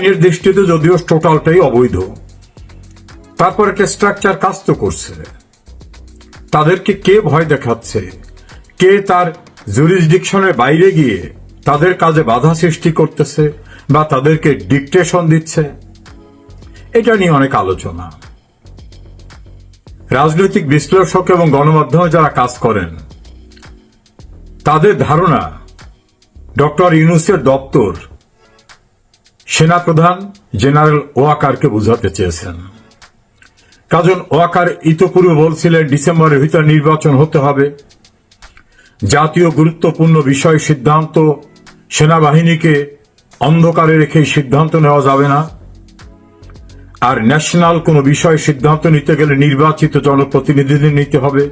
এর দৃষ্টিতে যদিও টোটালটাই অবৈধ। তারপর একটা স্ট্রাকচার কাজ তো করছে। তাদেরকে কে ভয় দেখাচ্ছে? কে তার জুরিসডিকশনের বাইরে গিয়ে তাদের কাজে বাধা সৃষ্টি করতেছে বা তাদেরকে ডিকটেশন দিচ্ছে? এটা নিয়ে অনেক আলোচনা। রাজনৈতিক বিশ্লেষক এবং গণমাধ্যমে যারা কাজ করেন, তাদের ধারণা ডক্টর ইউনুসের দপ্তর সেনাপ্রধান জেনারেল ওয়াকারকে বুঝাতে চেয়েছেন। কাজন ওয়াকার ইতপূর্বে বলছিলেন, ডিসেম্বরের ভিতর নির্বাচন হতে হবে। জাতীয় গুরুত্বপূর্ণ বিষয় সিদ্ধান্ত, সেনাবাহিনীকে অন্ধকারে রেখে সিদ্ধান্ত নেওয়া যাবে না। আর ন্যাশনাল কোনো বিষয় সিদ্ধান্ত নিতে গেলে নির্বাচিত জনপ্রতিনিধিদের নিতে হবে।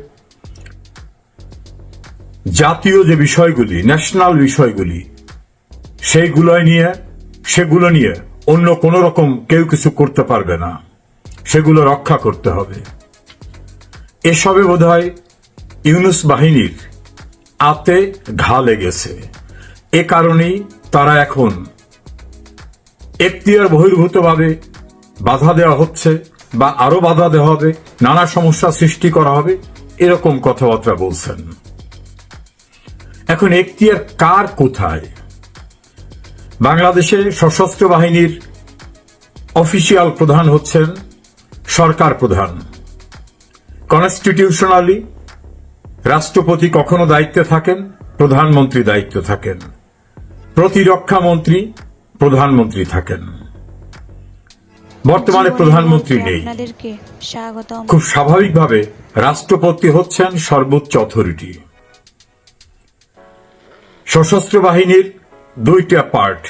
জাতীয় যে বিষয়গুলি, ন্যাশনাল বিষয়গুলি সেইগুলোয় নিয়ে সেগুলো নিয়ে অন্য কোন রকম কেউ কিছু করতে পারবে না। সেগুলো রক্ষা করতে হবে। এসবে বোধহয় ইউনুস বাহিনীর আতে ঘা লেগেছে। এ কারণেই তারা এখন এখতিয়ার বহির্ভূতভাবে বাধা দেওয়া হচ্ছে বা আরও বাধা দেওয়া হবে, নানা সমস্যা সৃষ্টি করা হবে, এরকম কথাবার্তা বলছেন। এখন এখতিয়ার কার কোথায়? বাংলাদেশে সশস্ত্র বাহিনীর অফিসিয়াল প্রধান হচ্ছেন সরকার প্রধান। কনস্টিটিউশনালি রাষ্ট্রপতি কখনো দায়িত্বে থাকেন প্রধানমন্ত্রী দায়িত্ব থাকেন। প্রতিরক্ষা মন্ত্রী প্রধানমন্ত্রী থাকেন। বর্তমানে প্রধানমন্ত্রী নেই। খুব স্বাভাবিকভাবে রাষ্ট্রপতি হচ্ছেন সর্বোচ্চ অথরিটি। সশস্ত্র বাহিনীর দুইটা পার্ট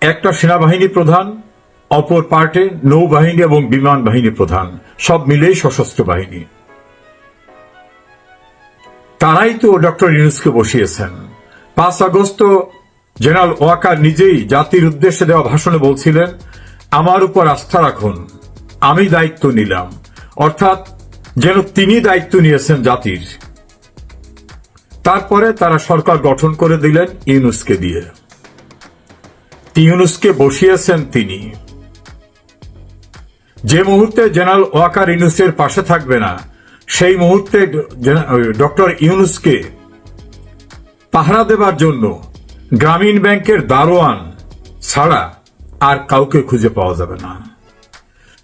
একটা সেনাবাহিনী প্রধান, অপর পার্টে নৌবাহিনী এবং বিমান বাহিনী প্রধান। সব মিলেই সশস্ত্র বাহিনী। তারাই তো ডক্টর ইউনুসকে বসিয়েছেন। পাঁচ আগস্ট জেনারেল ওয়াকার নিজেই জাতির উদ্দেশ্যে দেওয়া ভাষণে বলছিলেন, আমার উপর আস্থা রাখুন, আমি দায়িত্ব নিলাম। অর্থাৎ যেন তিনি দায়িত্ব নিয়েছেন জাতির। তারপরে তারা সরকার গঠন করে দিলেন ইউনুসকে দিয়ে। ইউনুসকে বসিয়েছেন তিনি। যে মুহূর্তে জেনারেল ওয়াকার ইউনুসের পাশে থাকবে না, সেই মুহূর্তে ডক্টর ইউনুসকে পাহারা দেবার জন্য গ্রামীণ ব্যাংকের দারোয়ান ছাড়া আর কাউকে খুঁজে পাওয়া যাবে না।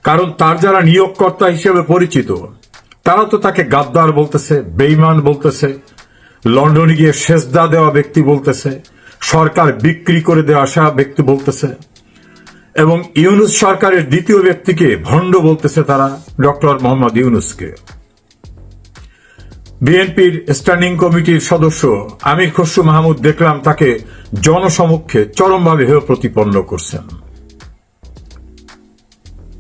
কারণ তার যারা নিয়োগকর্তা হিসেবে পরিচিত, তারা তো তাকে গাদ্দার বলতেছে বেইমান বলতেছে লন্ডনে গিয়ে সেজদা দেওয়া ব্যক্তি বলতেছে, সরকার বিক্রি করে দেওয়া আসা ব্যক্তি বলতেছে, এবং ইউনুস সরকারের দ্বিতীয় ব্যক্তিকে ভণ্ড বলতেছে তারা, ডক্টর মোহাম্মদ ইউনুসকে। বিএনপির স্ট্যান্ডিং কমিটির সদস্য আমির খসরু মাহমুদ দেখলাম তাকে জনসমক্ষে চরমভাবে হেয় প্রতিপন্ন করছেন।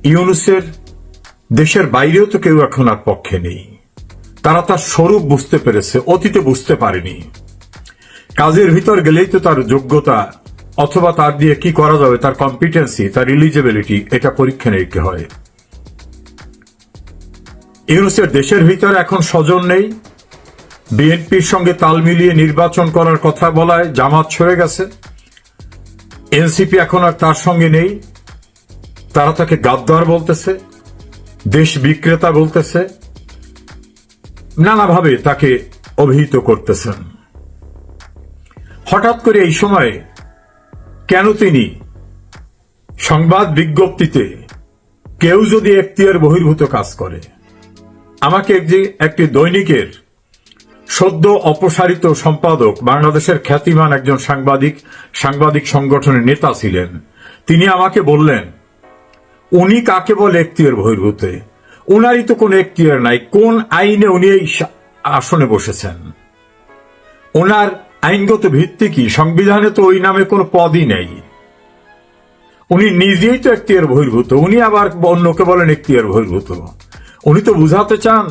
ইউনুসের দেশের বাইরেও তো কেউ এখন আর পক্ষে নেই। তারা তার স্বরূপ বুঝতে পেরেছে, অতীতে বুঝতে পারেনি। কাজের ভিতর গেলেই তো তার যোগ্যতা, অথবা তার দিয়ে কি করা যাবে, তার কম্পিটেন্সি তার ইলিজিবিলিটি এটা পরীক্ষা নিরীক্ষা হয়। ইউনুসের দেশের ভিতরে এখন স্বজন নেই। বিএনপির সঙ্গে তাল মিলিয়ে নির্বাচন করার কথা বলায় জামাত সরে গেছে। এনসিপি এখন আর তার সঙ্গে নেই। তারা তাকে গাদ্দার বলতেছে, দেশ বিক্রেতা বলতেছে। নানাভাবে তাকে অভিহিত করতেছেন। হঠাৎ করে এই সময়ে কেন তিনি সংবাদ বিজ্ঞপ্তিতে কেউ যদি এখতিয়ার বহির্ভূত কাজ করে, আমাকে যে একটি দৈনিকের সদ্য অপসারিত সম্পাদক, বাংলাদেশের খ্যাতিমান একজন সাংবাদিক সাংবাদিক সংগঠনের নেতা ছিলেন, তিনি আমাকে বললেন, উনি কাকে বলে এখতিয়ার বহির্ভূতে? উনারই তো কোনো এখতিয়ার নাই, কোন আইনে উনি এই আসনে বসেছেন? ওনার আইনগত ভিত্তি কি? সংবিধানে তো ওই নামে কোনো পদই নেই। উনি নিজেই তো এখতিয়ার বহির্ভূত, উনি আবার অন্যকে বলেন এখতিয়ার বহির্ভূত। উনি তো বুঝাতে চান,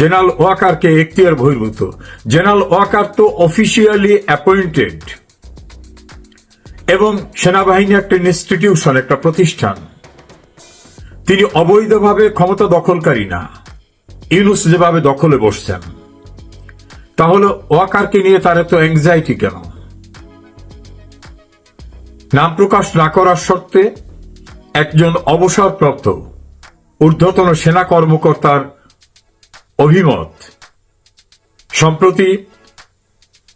জেনারেল ওয়াকারকে এখতিয়ার বহির্ভূত। জেনারেল ওয়াকার তো অফিসিয়ালি অ্যাপয়েন্টেড এবং সেনাবাহিনী একটা ইনস্টিটিউশন একটা প্রতিষ্ঠান। তিনি অবৈধভাবে ক্ষমতা দখলকারী না। ইউনুস যেভাবে দখলে বসছেন তাহলে ওয়াকারকে নিয়ে তার এত অ্যাংজাইটি কেন? নাম প্রকাশ না করার শর্তে একজন অবসরপ্রাপ্ত, ঊর্ধ্বতন সেনা কর্মকর্তার অভিমত। সম্প্রতি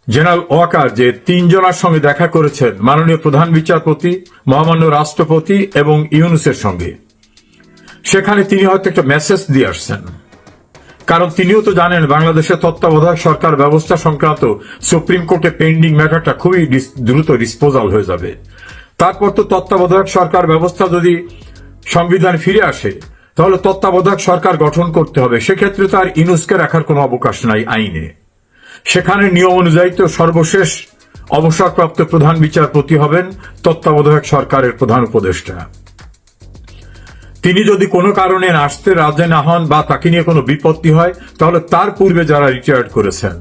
জেনারেল ওয়াকার যে তিনজনের সঙ্গে দেখা করেছেন মাননীয় প্রধান বিচারপতি, মহামান্য রাষ্ট্রপতি এবং ইউনুসের সঙ্গে। সেখানে তিনি হয়তো একটা মেসেজ দিয়ে আসছেন। কারণ তিনিও তো জানেন, বাংলাদেশের তত্ত্বাবধায়ক সরকার ব্যবস্থা সংক্রান্ত সুপ্রিম কোর্টে পেন্ডিং ম্যাটারটা খুবই দ্রুত ডিসপোজাল হয়ে যাবে। তারপর তো তত্ত্বাবধায়ক সরকার ব্যবস্থা যদি সংবিধান ফিরে আসে, তাহলে তত্ত্বাবধায়ক সরকার গঠন করতে হবে। সেক্ষেত্রে তার ইনুসকে রাখার কোনো অবকাশ নাই আইনে। সেখানে নিয়ম অনুযায়ী তো সর্বশেষ অবসরপ্রাপ্ত প্রধান বিচারপতি হবেন তত্ত্বাবধায়ক সরকারের প্রধান উপদেষ্টা। তিনি যদি কোনো কারণে আসতে রাজে না হন বা তাকে নিয়ে কোনো বিপত্তি হয়, তাহলে তার পূর্বে যারা রিটায়ার্ড করেছেন।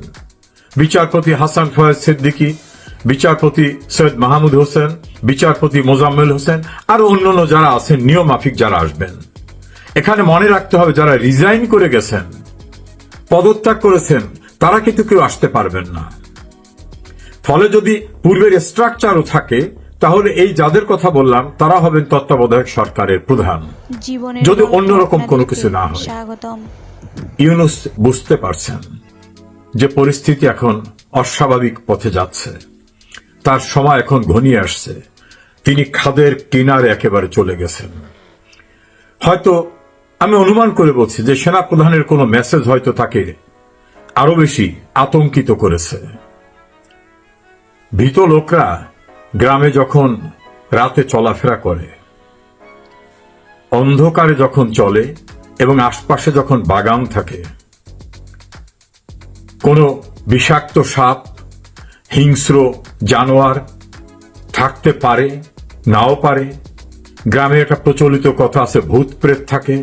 বিচারপতি হাসান ফয়েজ সিদ্দিকী, বিচারপতি সৈয়দ মাহমুদ হোসেন, বিচারপতি মোজাম্মেল হোসেন, আর অন্যান্য যারা আছেন নিয়ম মাফিক যারা আসবেন। এখানে মনে রাখতে হবে, যারা রিজাইন করে গেছেন, পদত্যাগ করেছেন, তারা কিন্তু কেউ আসতে পারবেন না। ফলে যদি পূর্বের স্ট্রাকচারও থাকে তাহলে এই যাদের কথা বললাম তারা হবেন তত্ত্বাবধায়ক সরকারের প্রধান। যদি অন্যরকম কোনো কিছু না হয়। ইউনুস বুঝতে পারছেন যে পরিস্থিতি এখন অস্বাভাবিক পথে যাচ্ছে। তার সময় এখন ঘনিয়ে আসছে। তিনি খাদের কিনারে একেবারে চলে গেছেন। হয়তো আমি অনুমান করে বলছি যে সেনা প্রধানের কোনো মেসেজ হয়তো তাকে আরও বেশি আতঙ্কিত করেছে। ভীত লোকরা গ্রামে যখন রাতে চলাফেরা করে, অন্ধকারে যখন চলে এবং আশপাশে যখন বাগান থাকে, কোনো বিষাক্ত সাপ, হিংস্র জানোয়ার থাকতে পারে, নাও পারে, গ্রামে একটা প্রচলিত কথা আছে, ভূত প্রেত থাকে,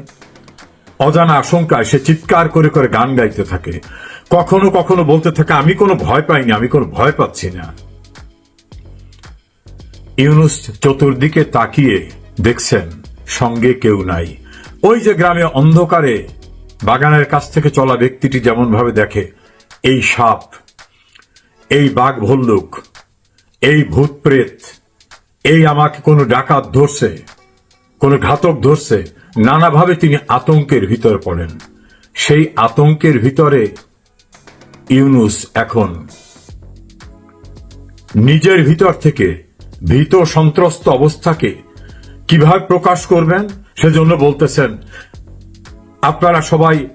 অজানা আশঙ্কায় সে চিৎকার করে করে গান গাইতে থাকে, কখনো কখনো বলতে থাকে, আমি কোনো ভয় পাইনি, আমি কোনো ভয় পাচ্ছি না। ইউনুস চতুর্দিকে তাকিয়ে দেখছেন, সঙ্গে কেউ নাই। ওই যে গ্রামে অন্ধকারে বাগানের কাছ থেকে চলা ব্যক্তিটি যেমন ভাবে দেখে, এই সাপ, এই বাঘ ভল্লুক, এই ভূত প্রেত, এই আমাকে কোনো ডাকাত ধরছে, কোনো ঘাতক ধরছে, নানাভাবে তিনি আতঙ্কের ভিতর পড়েন। সেই আতঙ্কের ভিতরে ইউনুস এখন নিজের ভিতর থেকে ভীত সন্ত্রস্ত অবস্থাকে কীভাবে প্রকাশ করবেন? সেজন্য বলতেছেন, আপনারা সবাই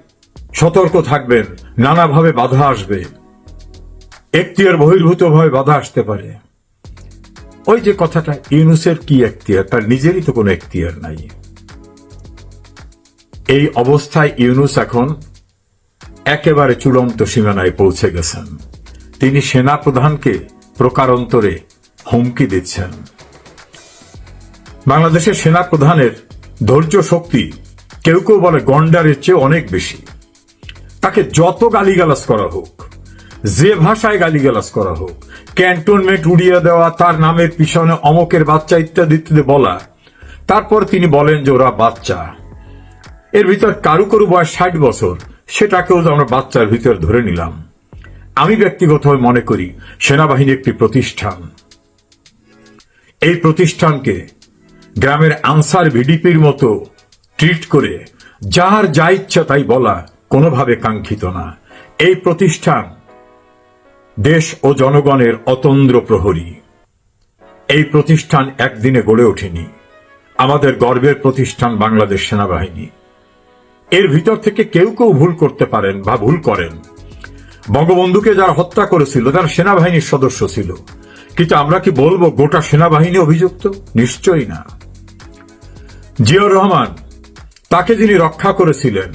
সতর্ক থাকবেন, নানাভাবে বাধা আসবে। এখতিয়ার বহির্ভূত ভাবে বাধা আসতে পারে। ওই যে কথাটা, ইউনুসের কি এখতিয়ার তার নিজেরই তো কোনো এখতিয়ার নাই। এই অবস্থায় ইউনুস এখন একেবারে চূড়ান্ত সীমানায় পৌঁছে গেছেন। তিনি সেনা প্রধানকে প্রকারান্তরে হুমকি দিচ্ছেন। বাংলাদেশের সেনা প্রধানের ধৈর্য শক্তি কেউ কেউ বলে গন্ডারের চেয়ে অনেক বেশি। তাকে যত গালিগালাজ করা হোক, যে ভাষায় গালিগালাজ করা হোক, ক্যান্টনমেন্ট উড়িয়ে দেওয়া, তার নামের পিছনে অমকের বাচ্চা ইত্যাদি ইত্যাদি বলা, তারপর তিনি বলেন যে ওরা বাচ্চা। এর ভিতর কারু কারু বয়স ষাট বছর, সেটাকেও আমরা বাচ্চার ভিতর ধরে নিলাম। আমি ব্যক্তিগতভাবে মনে করি সেনাবাহিনী একটি প্রতিষ্ঠান। এই প্রতিষ্ঠানকে গ্রামের আনসার ভিডিপির মতো ট্রিট করে যার যা ইচ্ছা তাই বলা কোনোভাবে কাঙ্ক্ষিত না। এই প্রতিষ্ঠান দেশ ও জনগণের অতন্দ্র প্রহরী। এই প্রতিষ্ঠান একদিনে গড়ে ওঠেনি। আমাদের গর্বের প্রতিষ্ঠান বাংলাদেশ সেনাবাহিনী। এর ভিতর থেকে কেউ কেউ ভুল করতে পারেন বা ভুল করেন। বঙ্গবন্ধুকে যারা হত্যা করেছিল, তারা সেনাবাহিনীর সদস্য ছিল। কিন্তু আমরা কি বলব, গোটা সেনাবাহিনী অভিযুক্ত? নিশ্চয়ই না। জিয়াউর রহমান, তাকে যিনি রক্ষা করেছিলেন,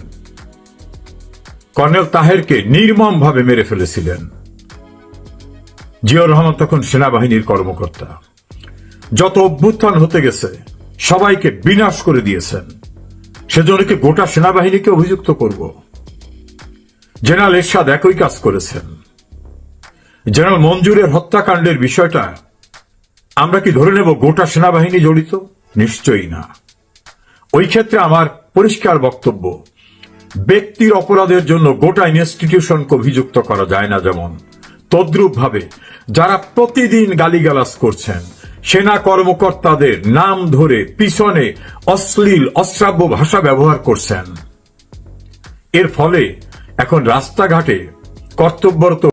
কর্নেল তাহেরকে নির্মম ভাবে মেরে ফেলেছিলেন। জিয়াউর রহমান তখন সেনাবাহিনীর কর্মকর্তা। যত অভ্যুত্থান হতে গেছে, সবাইকে বিনাশ করে দিয়েছেন। সেজন্য কি গোটা সেনাবাহিনীকে অভিযুক্ত করব? জেনারেল এরশাদ একই কাজ করেছেন। জেনারেল মঞ্জুরের হত্যাকাণ্ডের বিষয়টা আমরা কি ধরে নেব গোটা সেনাবাহিনী জড়িত? নিশ্চয়ই না। ওই ক্ষেত্রে আমার পরিষ্কার বক্তব্য, ব্যক্তির অপরাধের জন্য গোটা ইনস্টিটিউশনকে অভিযুক্ত করা যায় না যেমন। তদ্রূপ ভাবে যারা প্রতিদিন গালিগালাজ করছেন, সেনা কর্মকর্তাদের নাম ধরে পিছনে অশ্লীল, অশ্রাব্য ভাষা ব্যবহার করছেন। এর ফলে এখন রাস্তাঘাটে কর্তব্যরত